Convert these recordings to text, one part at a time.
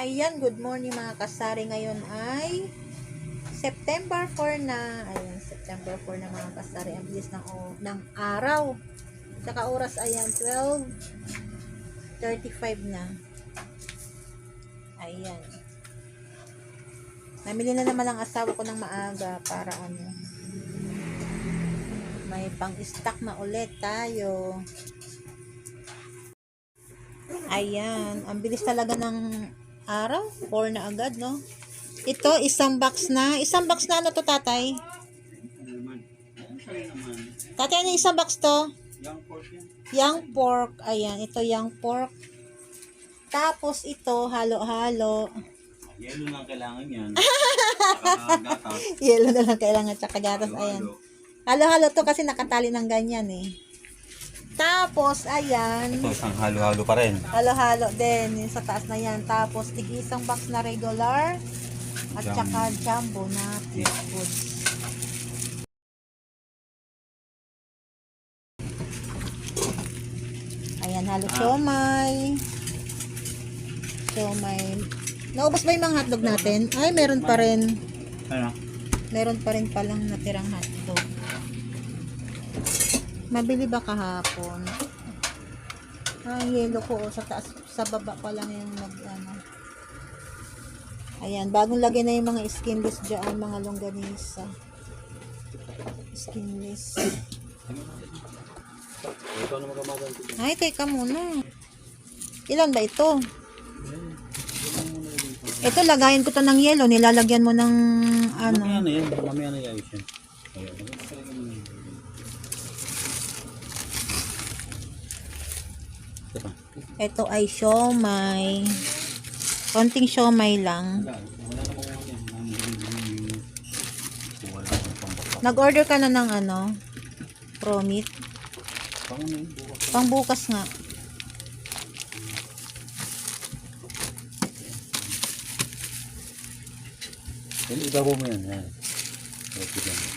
Ayan, good morning mga kasari. Ngayon ay September 4 na. Ayan, September 4 na mga kasari. Ang bilis ng, ng araw. Tsaka oras ayan, 12.35 na. Ayan. Namili na naman ang asawa ko ng maaga para ano. May pang-stock na ulit tayo. Ayan, ang bilis talaga ng araw. 4 na agad, no? Ito, isang box na. Isang box na ano to, tatay? Tatay, ano isang box to? Young pork yan. Young pork. Ayan, ito young pork. Tapos ito, halo-halo. Yelo lang kailangan yan. Yelo na lang kailangan tsaka gatas. Ayan. Halo-halo. Halo-halo to kasi nakatali ng ganyan eh. Tapos, ayan. Ito isang halo-halo pa rin. Halo-halo din. Yung sa taas na yan. Tapos, tig isang box na regular. At Jumbo. saka jumbo na foods. Ayan, halo siomay. Siomay. Naubos ba yung mga hotdog natin? Ay, meron pa rin. Ano? Meron pa rin palang natirang hotdog. Mabili ba kahapon? Ang yellow ko, oh, sa taas, sa baba pa lang yung nag, ano. Ayan, bagong lagay na yung mga skinless dyan, mga longganisa. Skinless. Ay, teka muna. Ilan ba ito? Ito, lagayin ko to ng yellow. Nilalagyan mo ng, ano. Mamaya na yan. Mamaya na yan siya. Ayan. Ito pa. Ito ay siomay. Konting siomay lang. Yan. Nag-order ka na ng ano? Promit. Pang ano yun? Bukas. Pang bukas nga. Yan, ibabaw mo yan. Yan. Lang.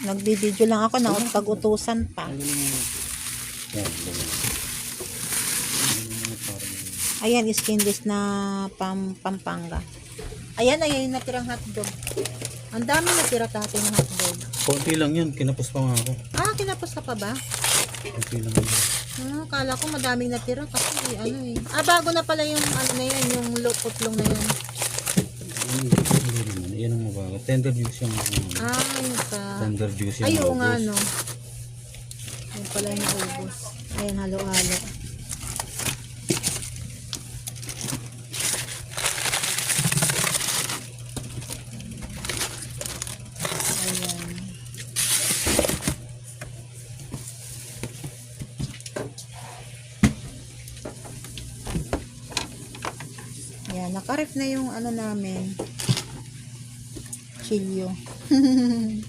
Nagbibideo lang ako na pag-utusan pa. Yung mga... Yan. ganyan. Ano yung mga parang... Ayan, skinless na pam pampanga. Ayan, ayan yung natirang hotdog. Ang dami natira tatay ng hotdog. Konti lang yan. Kinapos pa nga ako. Ah, kinapos ka pa ba? Konti lang yan. Ah, kala ko madaming natira kasi ano eh. Ah, bago na pala yung ano na yan, yung luputlong na yan. Hindi naman. Yan ang mabago. Tender juice yung... ano, Ah, yung sa... Tender juice yung Ay, oo nga, no. Yung pala yung naubos. Ayan, halo-halo. Ayan. Nakaref na yung ano namin. Chilyo.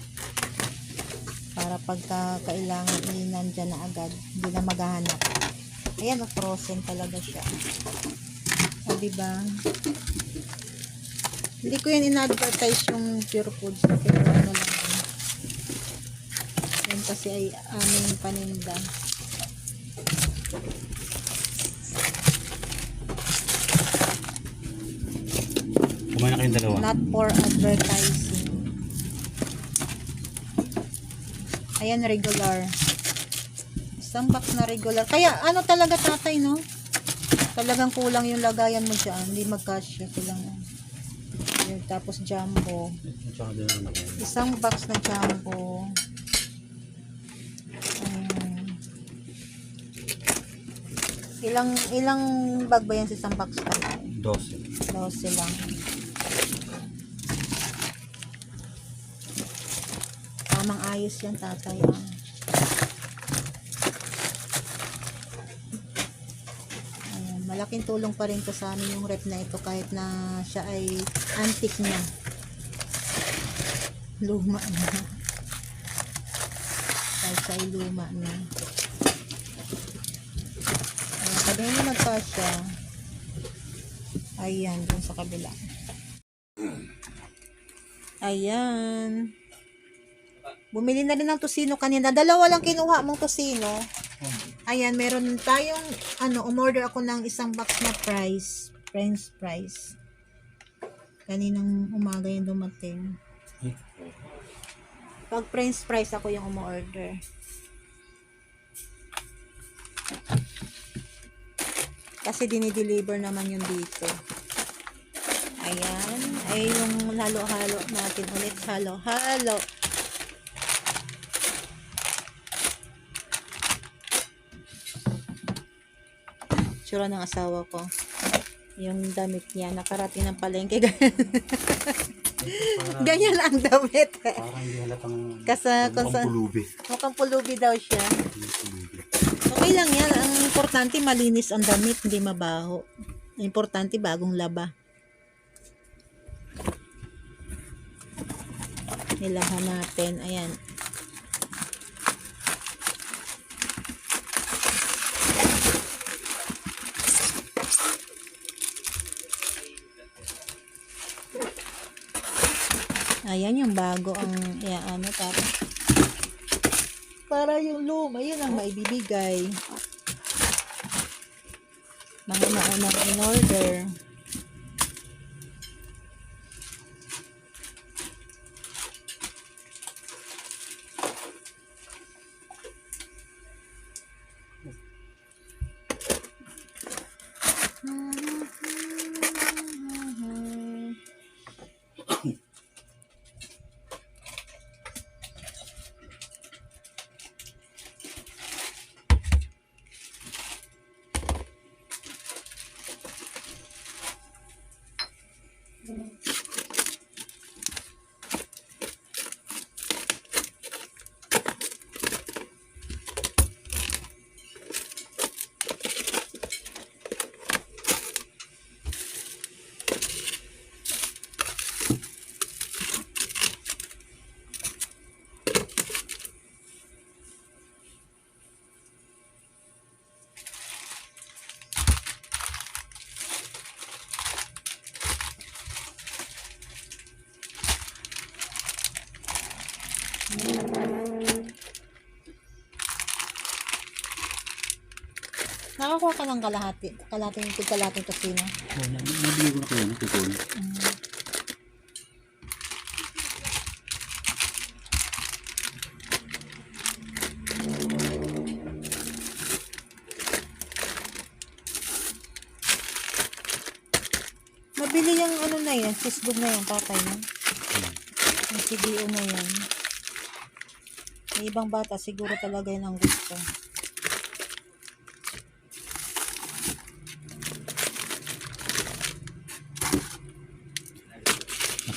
para pagka kailangan i nandyan na agad hindi na maghahanap. Ayan o frozen talaga siya. O diba? Hindi ko yan in-advertise yung pure foods pero ano lang. Yan kasi ay aming paninda Kumain na kayong dalawa. not for advertising ayan regular isang box na regular kaya ano talaga tatay no talagang kulang yung lagayan mo dyan hindi magkasya kulang Yun, tapos jumbo isang box na jumbo Ayan. ilang ilang bag ba yan sa isang box tatay? Dose. 12 lang. Tamang ayos yan, tatay. Ah. Malaking tulong pa rin to sa amin yung rep na ito kahit na siya ay antique na. Luma na. Kahit siya ay luma na. Ayan, pag hindi magkasya, Ayan, dun sa kabila. Ayan. Bumili na rin ng tosino kanina. Dalawa lang kinuha mong tosino. Ayan, meron tayong, ano, umorder ako ng isang box na fries. French fries. Kaninang umaga yung dumating. Pag french fries ako yung umu-order. Kasi dinideliver naman yun dito. Ayan. Ay yung halo-halo natin ulit. Halo-halo. Tsura ng asawa ko. Yung damit niya. Nakarating ng palengke. parang, Ganyan ang damit. parang hindi halatang Kasa, kasa, pulubi. mukhang pulubi daw siya. Okay lang yan. Ang importante malinis ang damit, hindi mabaho. Ang importante bagong laba. Nilahan natin. Ayan. Ayan yung bago ang ya, ano tapos para yung luma, yun ang maibibigay. Mga naunang in order. Nakakuha ka ng kalahati. Kalating, kalating tosino. Oh, nab- nabili ko na kayo, nakikon. Mabili yung ano na yan, cheeseburg na yan, tatay no? Yung CDO na yan. May ibang bata, siguro talaga yun ang gusto. Mas murang kasi yan kasi.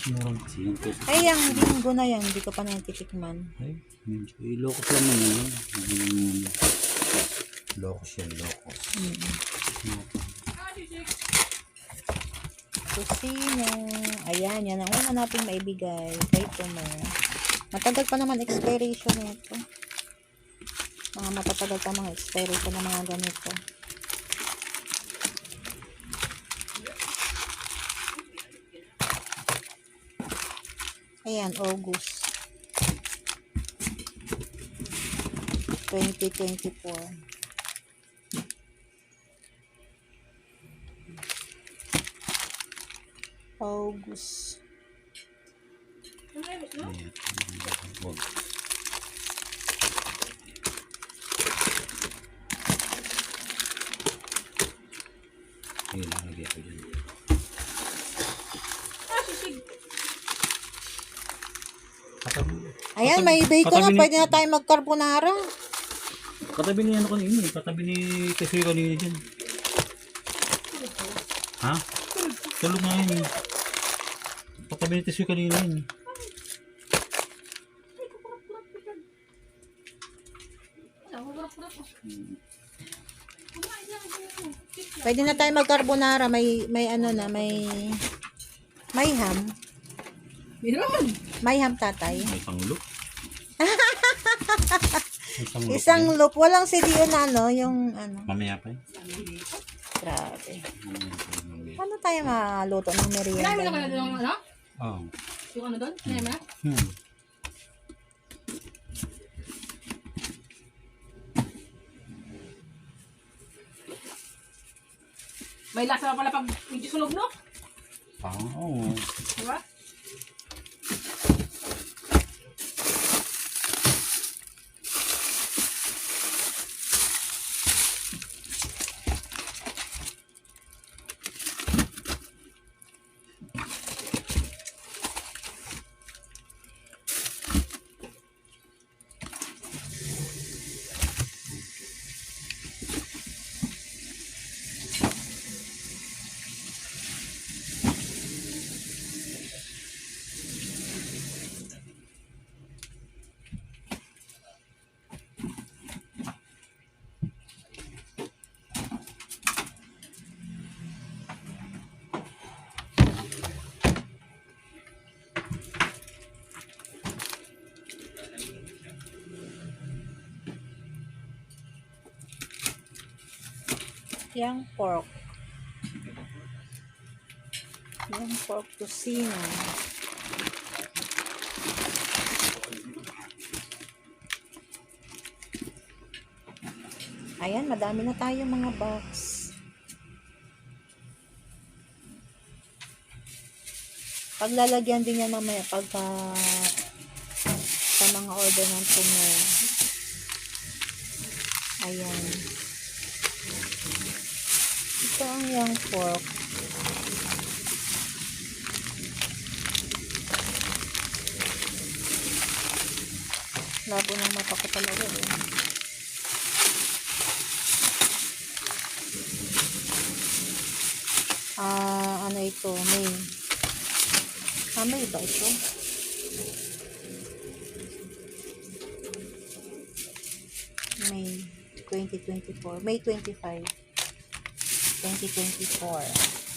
Ay, yung bingo na yan, hindi ko pa natitikman. Ay, medyo. Eh, locos lang naman yun. Yung locos yan, locos. Kusino. Ayan, yan ang una nating maibigay kay Tumer. Matagal pa naman expiration nito. Mga matatagal pa mga expiration ng mga ganito. Ayan, August. 2024. August. Ayan. Wag. Ayun, lagay ko dyan. Katabi, Ayan, may bacon na. Pwede na tayo mag-carbonara. katabi ni ano kanina eh. Katabi ni Tesoy kanina dyan. Ha? Tulog nga yun eh. Katabi ni Tesoy kanina yun eh. Pwede na tayo mag-carbonara. May, may ano na, may... May ham. Meron. May ham, tatay. May pangulok Isang loop. Walang CDO na ano, yung ano. Mamaya pa eh. Grabe. Mamaya pa, mamaya. Ano tayo maluto ng Kinain mo na merienda? kaya doon, ano? Oo. Yung ano doon? Mo na? Hmm. May lasa pa pala pag medyo sunog, no? Ah, oo. Diba? Yang pork. Yang pork tocino. Ayan, madami na tayo mga box. Paglalagyan din yan mamaya pagka sa mga order ng tumo. Ayan. Young pork. Labo ng mata talaga eh. Ah, ano ito? May. Ah, may ba ito? May 2024. May 25. 2024.